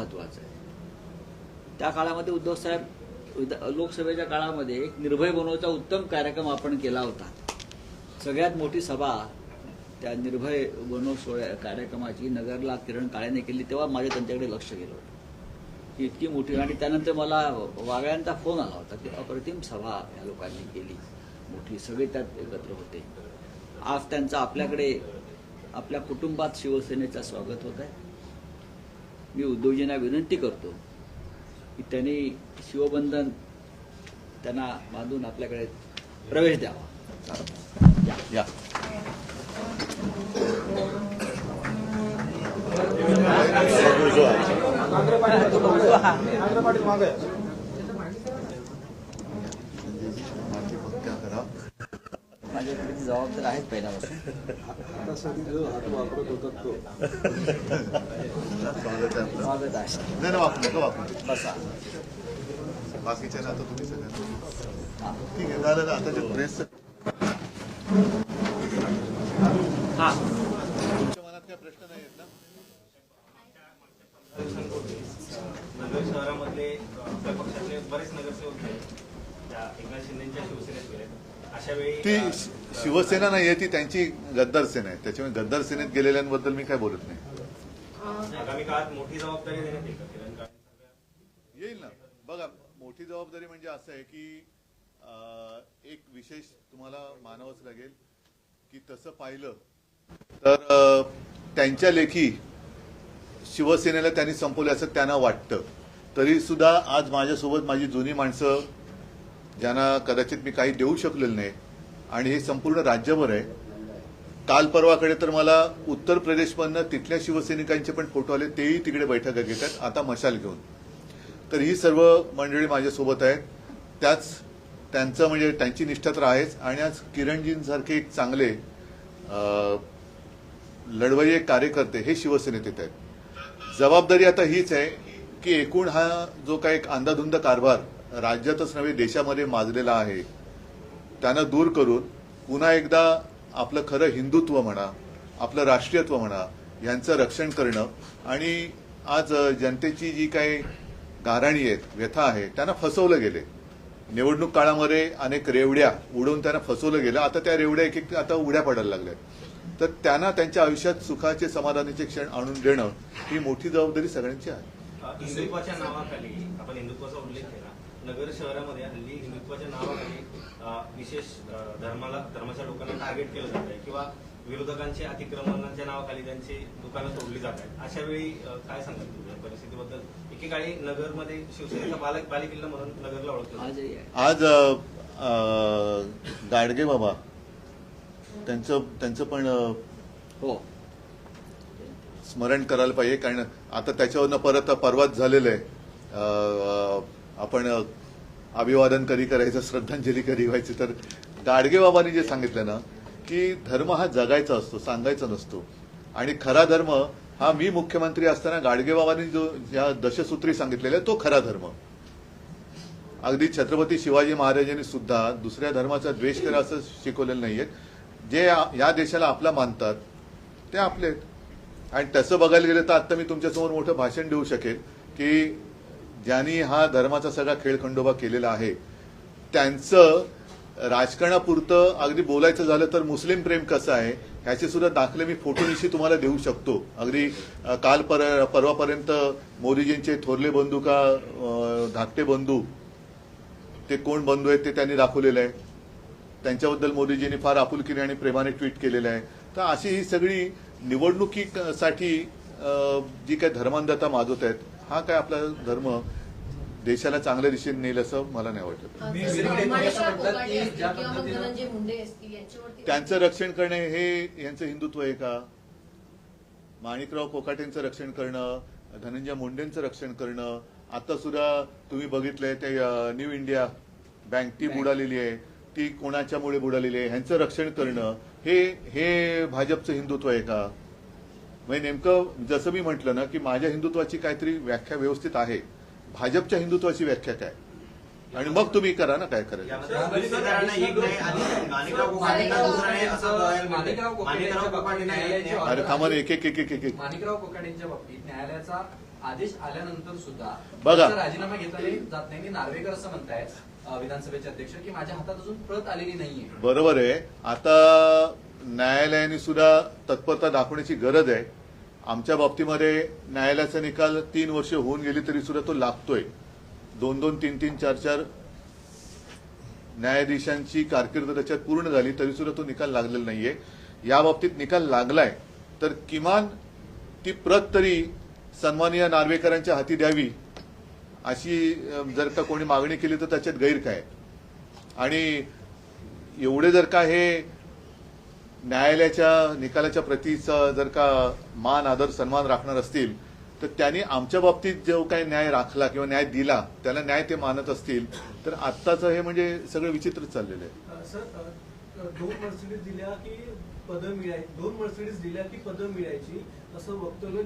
महत्वाचं आहे. त्या काळामध्ये उद्धव साहेब लोकसभेच्या काळामध्ये एक निर्भय बनवचा उत्तम कार्यक्रम आपण केला होता. सगळ्यात मोठी सभा त्या निर्भय बनव सोहळ्या कार्यक्रमाची नगरला किरण काळेने केली तेव्हा माझे त्यांच्याकडे लक्ष गेलं होतं. की इतकी मोठी आणि त्यानंतर मला वागळ्यांचा फोन आला होता की अप्रतिम सभा या लोकांनी केली. मोठी सगळे त्यात एकत्र होते. आज त्यांचा आपल्याकडे आपल्या कुटुंबात शिवसेनेचा स्वागत होत आहे मी उद्योजींना विनंती करतो की त्यांनी शिवबंधन त्यांना बांधून आपल्याकडे प्रवेश द्यावा. या. या माझ्याकडे ती जबाबदारी आहेच पहिल्यापासून आता सगळी जो हात वापरत होतात तो स्वागत आहे आपलं. स्वागत आहे नाही नाही वापरू नका वापरू बसा. बाकीच्या ना आता तुम्ही. ठीक आहे झालं ना आता जे प्रेस हा. तुमच्या मनात काय प्रश्न नाही आहेत ना? नगर शहरामधले आपल्या पक्षातले बरेच नगरसेवक आहेत. त्या एकनाथ शिंदेच्या शिवसेनेत गेले ती शिवसेना नाही आहे ती त्यांची गद्दार सेना आहे. त्याच्यामुळे गद्दार सेनेत गेलेल्यांबद्दल मी काय बोलत नाही. आगामी काळात मोठी जबाबदारी येईल ना. बघा मोठी जबाबदारी म्हणजे असं आहे की एक विशेष तुम्हाला मानावंच लागेल की तसं पाहिलं तर त्यांच्या लेखी शिवसेनेला त्यांनी संपवलं असं त्यांना वाटतं. तरी सुद्धा आज माझ्यासोबत माझी जुनी माणसं ज्यांना कदाचित मी काही देऊ शकलेलं नाही आणि हे संपूर्ण राज्यभर आहे. काल परवाकडे तर मला उत्तर प्रदेशमधनं तिथल्या शिवसैनिकांचे पण फोटो आले तेही तिकडे बैठका घेतात. आता मशाल घेऊन. तर ही सर्व मंडळी माझ्यासोबत आहेत. त्याच त्यांचं म्हणजे त्यांची निष्ठा तर आहेच. आणि आज किरणजींसारखे एक चांगले लढवय लढवय्ये कार्यकर्ते हे शिवसेनेत येत आहेत. जबाबदारी आता हीच आहे की एकूण हा जो काही एक अंधाधुंद कारभार राज्यातच नव्हे देशामध्ये माजलेला आहे. त्यांना दूर करून पुन्हा एकदा आपलं खरं हिंदुत्व म्हणा आपलं राष्ट्रीयत्व म्हणा यांचं रक्षण करणं आणि आज जनतेची जी काही गाराणी आहेत व्यथा आहे त्यांना फसवलं गेले. निवडणूक काळामध्ये अनेक रेवड्या उडवून त्यांना फसवलं गेलं. आता त्या रेवड्या एक एक आता उड्या पडायला लागल्या तर त्यांना त्यांच्या आयुष्यात सुखाचे समाधानाचे क्षण आणून देणं ही मोठी जबाबदारी सगळ्यांची आहे. हिंदुत्वाच्या नावाखाली आपण हिंदुत्वाचा उल्लेख नगर शहरामध्ये हल्ली हिंदुत्वाच्या नावाखाली विशेष धर्माला धर्माच्या लोकांना टार्गेट केलं जात आहे. किंवा विरोधकांचे अतिक्रमणाच्या नावाखाली त्यांची दुकानं तोडली जात आहेत. अशा वेळी काय सांगाल तुम्ही या परिस्थितीबद्दल? एकेकाळी नगरमध्ये शिवसेनेचा बालक बालेकिल्ला म्हणून नगरला ओळखलं आज गाडगे बाबा त्यांचं त्यांचं पण हो. स्मरण करायला पाहिजे. कारण आता त्याच्यावरनं परत परवाच झालेलं आहे. आपण अभिवादन कधी करायचं श्रद्धांजली कधी व्हायची तर गाडगेबाबांनी जे सांगितलं ना की धर्म हा जगायचा असतो सांगायचा नसतो. आणि खरा धर्म हा मी मुख्यमंत्री असताना गाडगेबाबांनी जो ज्या दशसूत्री सांगितलेला आहे तो खरा धर्म. अगदी छत्रपती शिवाजी महाराजांनी सुद्धा दुसऱ्या धर्माचा द्वेष करा असं शिकवलेलं नाहीये. जे या- देशाला आपला मानतात ते आपले आहेत. आणि तसं बघायला गेलं तर आता मी तुमच्यासमोर मोठं भाषण देऊ शकेल की ज्यांनी हा धर्माचा सगळा खेळखंडोबा केलेला आहे त्यांचं राजकारणापुरतं अगदी बोलायचं झालं तर मुस्लिम प्रेम कसं आहे ह्याचे सुद्धा दाखले मी फोटोनिशी तुम्हाला देऊ शकतो. अगदी काल पर परवापर्यंत मोदीजींचे थोरले बंधू का धाकटे बंधू ते कोण बंधू आहेत ते त्यांनी दाखवलेलं आहे. त्यांच्याबद्दल मोदीजींनी फार आपुलकीने आणि प्रेमाने ट्विट केलेलं आहे. तर अशी ही सगळी निवडणुकीसाठी जी काही धर्मांधता माजवत आहेत हा काय आपला धर्म देशाला चांगल्या दिशेने नेईल असं मला नाही वाटत. त्यांचं रक्षण करणे हे यांचं हिंदुत्व आहे का? माणिकराव कोकाटेंचं रक्षण करणं धनंजय मुंडेंचं रक्षण करणं आता सुद्धा तुम्ही बघितलंय ते न्यू इंडिया बँक ती बुडालेली आहे. ती कोणाच्यामुळे बुडालेली आहे? ह्यांचं रक्षण करणं हे हे भाजपचं हिंदुत्व आहे का? म्हणजे नेमकं जसं मी म्हटलं ना की माझ्या हिंदुत्वाची काहीतरी व्याख्या व्यवस्थित आहे. भाजपच्या हिंदुत्वाची व्याख्या काय? आणि मग तुम्ही करा ना काय करायचं. अरे थांबा एक एक एक एक एक माणिकराव कोकाटेंच्या बाबतीत न्यायालयाचा आदेश आल्यानंतर सुद्धा बघा. राजीनामा घेता नाही- जात नाही. नार्वेकर असं म्हणतायत विधानसभेचे अध्यक्ष की माझ्या हातात अजून प्रत आलेली नाहीये. बरोबर आहे. आता न्यायालयाने सुद्धा तत्परता दाखवण्याची गरज आहे. आमच्या बाबतीमध्ये न्यायालयाचा निकाल तीन वर्ष होऊन गेली तरी सुद्धा तो लागतोय. दोन दोन तीन तीन चार चार न्यायाधीशांची कारकीर्द त्याच्यात पूर्ण झाली तरी सुद्धा तो निकाल लागलेला नाहीये. या बाबतीत निकाल लागलाय तर किमान ती प्रत तरी सन्माननीय नार्वेकरांच्या हाती द्यावी अशी जर का कोणी मागणी केली तर त्याच्यात गैर काय? आणि एवढे जर का हे न्यायालयाच्या निकालाच्या प्रतीचा जर का मान आदर सन्मान राखणार असतील तर त्यांनी आमच्या बाबतीत जो काही न्याय राखला किंवा न्याय दिला त्याला न्याय ते मानत असतील. तर आत्ताचं हे म्हणजे सगळं विचित्रच चाललेलं आहे. दोन मर्सिडीज दिल्या की पदं मिळायची दोन मर्सिडीज दिल्या की पदं मिळायची असं वक्तव्य